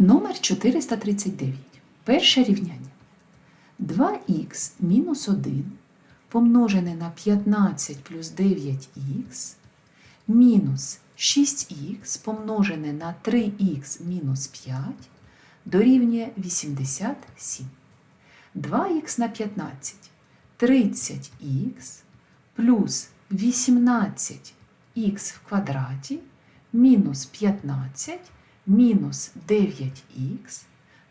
Номер 439. Перше рівняння. 2х мінус 1 помножене на 15 плюс 9х мінус 6х помножене на 3х мінус 5 дорівнює 87. 2х на 15 30х плюс 18х в квадраті мінус 15 мінус 9х.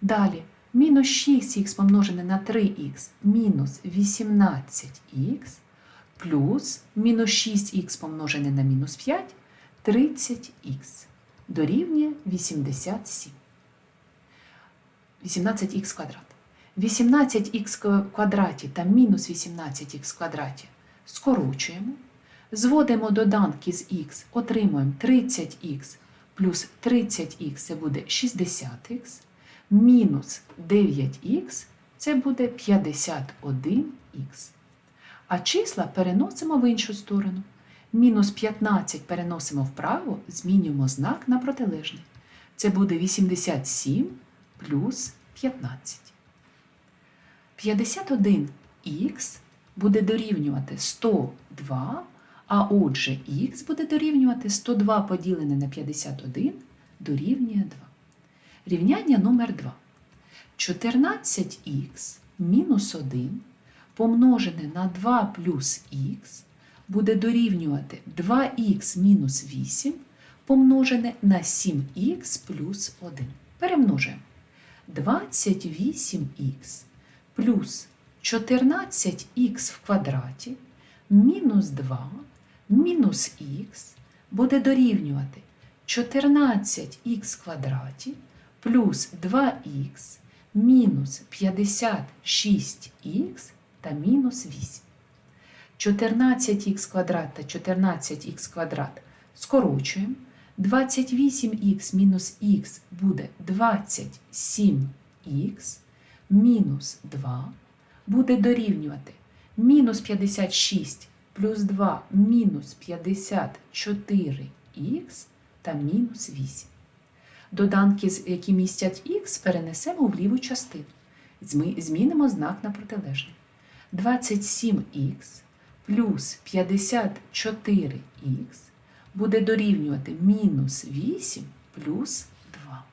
Далі мінус 6х помножене на 3х мінус 18х плюс мінус 6х помножене на мінус 5 30х дорівнює 87. 18х квадрат. 18х квадраті та мінус 18х в квадраті скорочуємо. Зводимо доданки з х, отримуємо 30х плюс 30х це буде 60х, мінус 9х це буде 51х. А числа переносимо в іншу сторону. Мінус 15 переносимо вправо, змінюємо знак на протилежний. Це буде 87 плюс 15. 51х буде дорівнювати 102, а отже х буде дорівнювати 102 поділене на 51 дорівнює 2. Рівняння номер 2. 14х мінус 1 помножене на 2 плюс х буде дорівнювати 2х мінус 8 помножене на 7х плюс 1. Перемножуємо. 28х плюс 14х в квадраті мінус 2 мінус х буде дорівнювати 14х в квадраті плюс 2х мінус 56х та мінус 8. 14х квадрат та 14х квадрат скорочуємо. 28х мінус х буде 27х мінус 2 буде дорівнювати мінус 56 плюс 2 мінус 54х та мінус 8. Доданки, які містять х, перенесемо в ліву частину. Змінимо знак на протилежний. 27х плюс 54х буде дорівнювати мінус 8 плюс 2.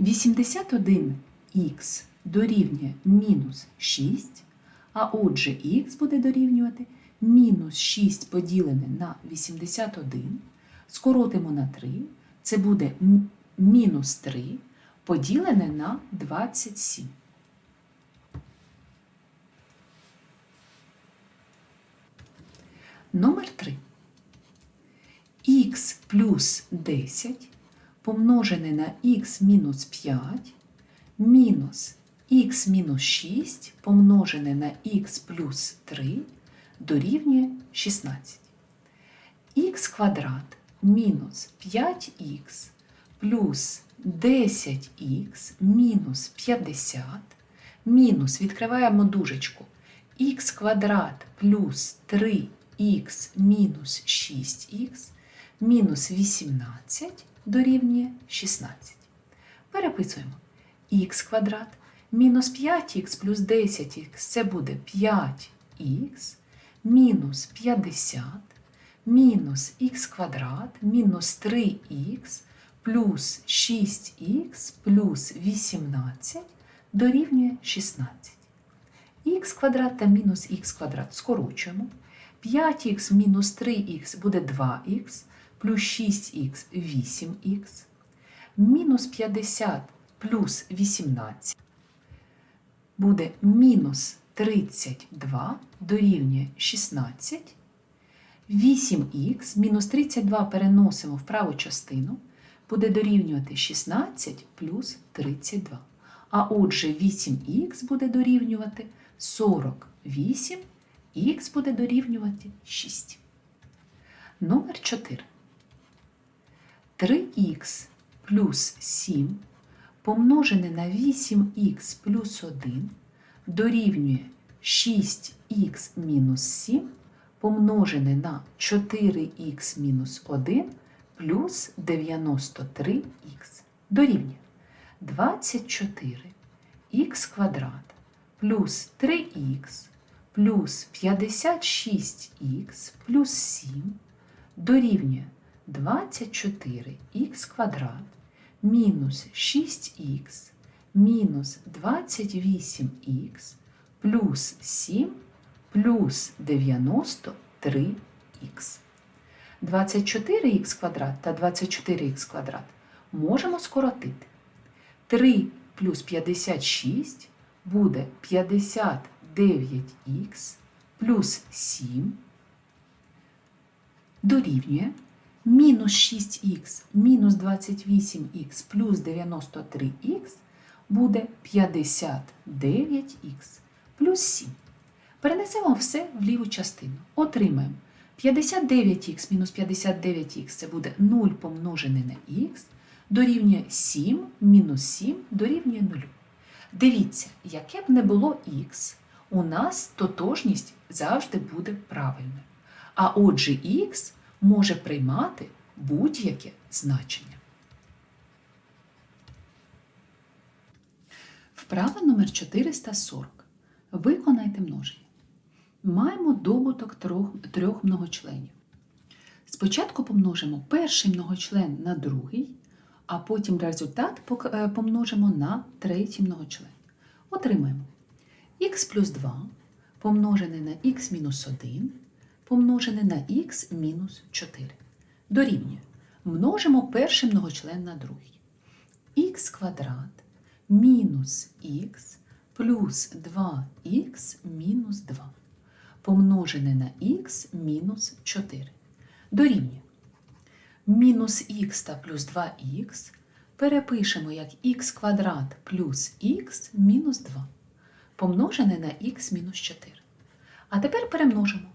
81х дорівнює мінус 6, а отже х буде дорівнювати мінус 6 поділене на 81, скоротимо на 3, це буде мінус 3 поділене на 27. Номер 3. х плюс 10 помножене на х мінус 5 мінус х мінус 6 помножене на х плюс 3 дорівнює 16. х квадрат мінус 5х плюс 10х мінус 50 мінус відкриваємо дужечку х квадрат плюс 3х мінус 6х мінус 18 дорівнює 16. Переписуємо х квадрат мінус 5х плюс 10х це буде 5х мінус 50 мінус х квадрат мінус 3х плюс 6х плюс 18 дорівнює 16. х квадрат та мінус х квадрат скорочуємо. 5х мінус 3х буде 2х, плюс 6х 8х, мінус 50 плюс 18 буде мінус 32 дорівнює 16. 8х мінус 32 переносимо в праву частину, буде дорівнювати 16 плюс 32. А отже, 8х буде дорівнювати 48, х буде дорівнювати 6. Номер 4. 3х плюс 7 помножене на 8х плюс 1 дорівнює 6х мінус 7 помножене на 4х мінус 1 плюс 93х дорівнює. 24х квадрат плюс 3х плюс 56х плюс 7 дорівнює 24х квадрат мінус 6х мінус 28х плюс 7 плюс 93х. 24х квадрат та 24х квадрат можемо скоротити. 3 плюс 56 буде 59х плюс 7 дорівнює мінус 6х мінус 28х плюс 93х буде 59х плюс 7. Перенесемо все в ліву частину. Отримаємо 59х мінус 59х це буде 0 помножене на х, дорівнює 7 мінус 7 дорівнює 0. Дивіться, яке б не було х, у нас тотожність завжди буде правильною. А отже, х може приймати будь-яке значення. Вправа номер 440. Виконайте множення. Маємо добуток трьох, трьох многочленів. Спочатку помножимо перший многочлен на другий, а потім результат е, помножимо на третій многочлен. Отримаємо х плюс 2 помножене на х мінус 1 помножене на х мінус 4. Дорівнює. Множимо перший многочлен на другий. х квадрат мінус х плюс 2х мінус 2 помножене на х мінус 4. Дорівнює. Мінус х та плюс 2х перепишемо як х квадрат плюс х мінус 2 помножене на х мінус 4. А тепер перемножимо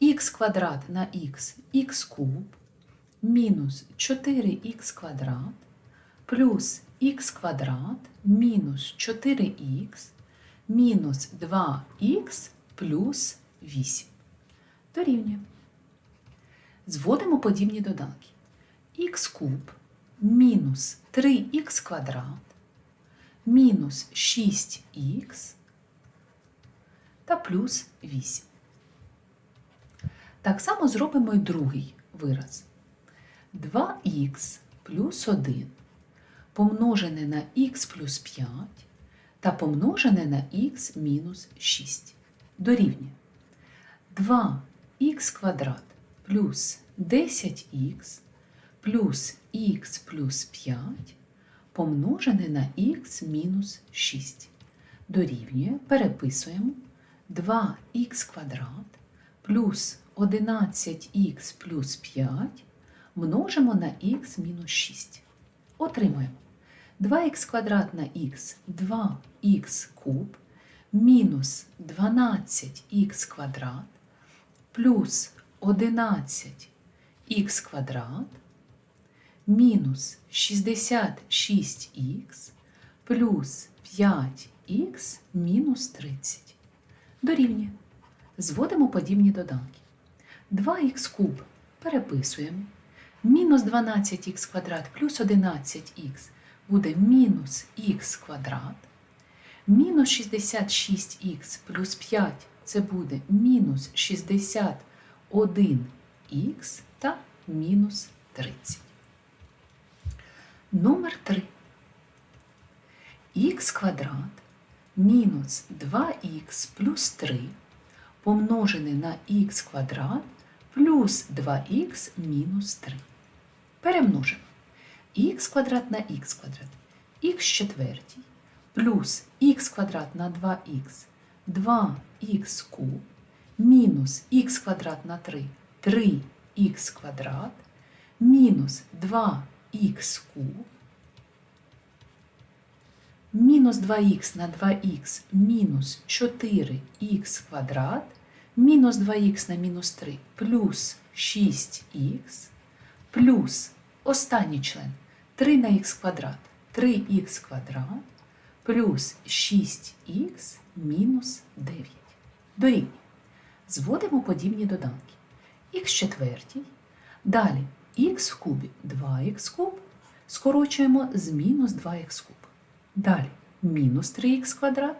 х квадрат на х х куб мінус 4х квадрат плюс х квадрат мінус 4х мінус 2х плюс 8. Дорівнює. Зводимо подібні доданки. х куб мінус 3х квадрат мінус 6х та плюс 8. Так само зробимо і другий вираз. 2х плюс 1 помножене на х плюс 5 та помножене на х мінус 6 дорівнює. 2х квадрат плюс 10х плюс х плюс 5 помножене на х мінус 6 дорівнює, переписуємо. 2х квадрат плюс 11х плюс 5 множимо на х мінус 6. Отримуємо 2х квадрат на х 2х куб мінус 12х квадрат плюс 11х квадрат мінус 66х плюс 5х мінус 30. Дорівнює. Зводимо подібні доданки. 2х куб переписуємо. Мінус 12х квадрат плюс 11х буде мінус х квадрат. Мінус 66х плюс 5 це буде мінус 61х та мінус 30. Номер 3. х квадрат мінус 2х плюс 3 помножене на х квадрат плюс 2х мінус 3. Перемножимо х квадрат на х квадрат, х четвертій плюс х квадрат на 2х, 2х куб мінус х квадрат на 3, 3х квадрат мінус 2х куб мінус 2х на 2х мінус 4х квадрат, мінус 2х на мінус 3 плюс 6х, плюс останній член 3 на х квадрат, 3х квадрат, плюс 6х мінус 9. Дорівнює. Зводимо подібні доданки. х четвертій, далі х в кубі 2х куб, скорочуємо з мінус 2х куб. Далі мінус 3х квадрат,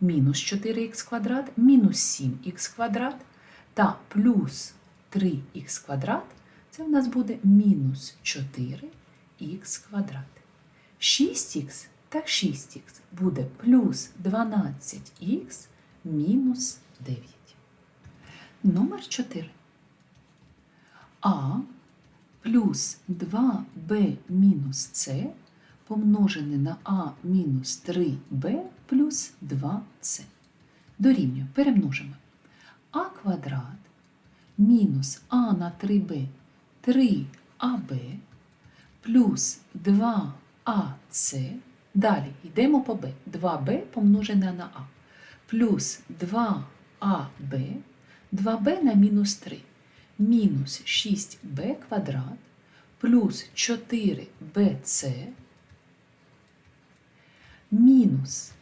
мінус 4х квадрат, мінус 7х квадрат та плюс 3х квадрат це в нас буде мінус 4х квадрат. 6х так 6х буде плюс 12х мінус 9. Номер 4. А плюс 2b мінус С помножене на а мінус 3b плюс 2c. Дорівнює. Перемножимо. а квадрат мінус а на 3b 3аб плюс 2ac. Далі йдемо по b. 2b помножене на а. Плюс 2аб, 2b на мінус 3. Мінус 6b квадрат плюс 4bc мінус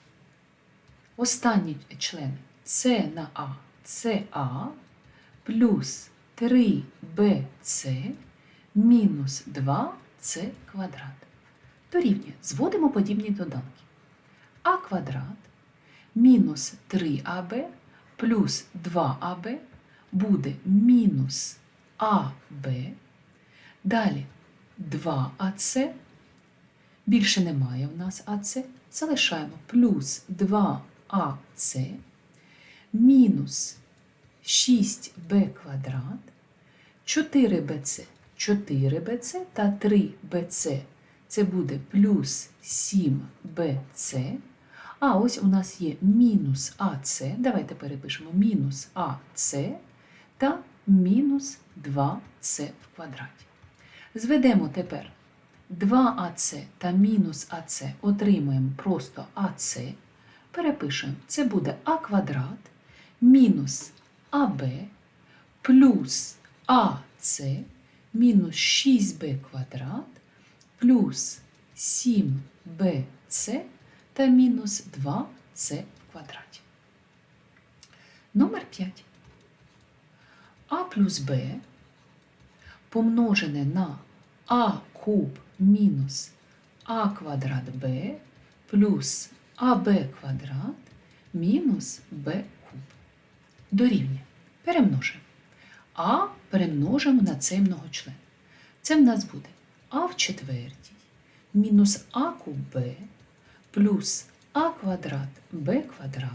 останній член С на А, СА плюс 3bc мінус 2c квадрат. Дорівнює. Зводимо подібні доданки. А квадрат мінус 3аб плюс 2аб буде мінус АБ. Далі 2АЦ. Більше немає в нас АЦ. Залишаємо плюс 2АЦ мінус 6b квадрат, 4bc, 4bc та 3bc. Це буде плюс 7bc. А ось у нас є мінус АЦ. Давайте перепишемо мінус АЦ та мінус 2С в квадраті. Зведемо тепер 2АЦ та мінус АЦ отримуємо просто АЦ. Перепишемо, це буде А квадрат мінус АБ плюс АЦ мінус 6Б квадрат плюс 7БЦ та мінус 2С в квадраті. Номер 5. А плюс Б помножене на А куб мінус А квадрат Б плюс АБ квадрат мінус Б куб. Дорівнює. Перемножимо. А перемножимо на цей многочлен. Це в нас буде А в четвертій мінус А куб Б плюс А квадрат Б квадрат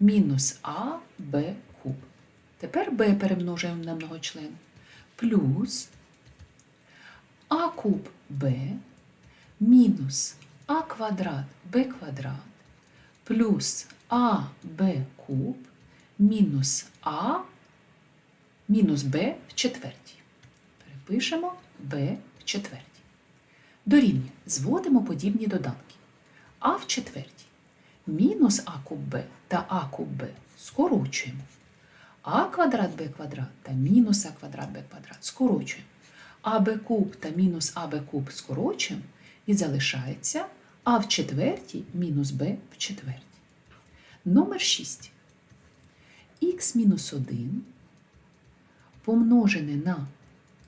мінус А Б куб. Тепер b перемножуємо на многочлен. Плюс а куб b мінус а квадрат b квадрат плюс аб куб мінус а мінус b в четвертій. Перепишемо b в четвертій. Дорівнює. Зводимо подібні доданки. А в четвертій мінус а куб b та а куб b скорочуємо а квадрат b квадрат та мінус а квадрат b квадрат скорочуємо. АБ куб та мінус АБ куб скорочуємо і залишається А в четвертій мінус Б в четвертій. Номер 6. Х мінус 1 помножене на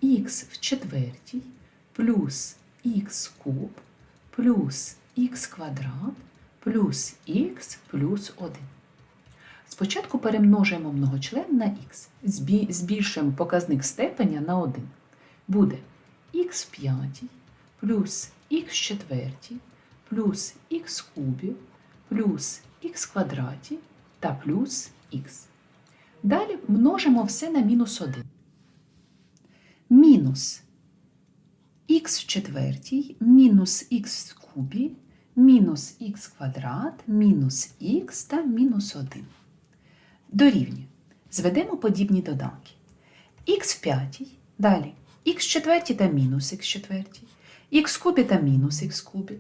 х в четвертій плюс х куб плюс х квадрат плюс х плюс 1. Спочатку перемножуємо многочлен на х, збільшуємо показник степеня на 1. Буде х в п'ятій плюс х в четвертій плюс х кубів плюс х квадраті та плюс х. Далі множимо все на мінус 1. Мінус х в четвертій мінус х в кубі мінус х квадрат мінус х та мінус 1 дорівнює. Зведемо подібні доданки. х в п'ятій, далі х четвертій та мінус х четвертій, х кубі та мінус х кубі,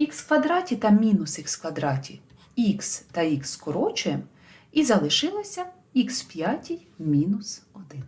х в квадраті та мінус х квадраті, х та х скорочуємо, і залишилося х в п'ятій мінус 1.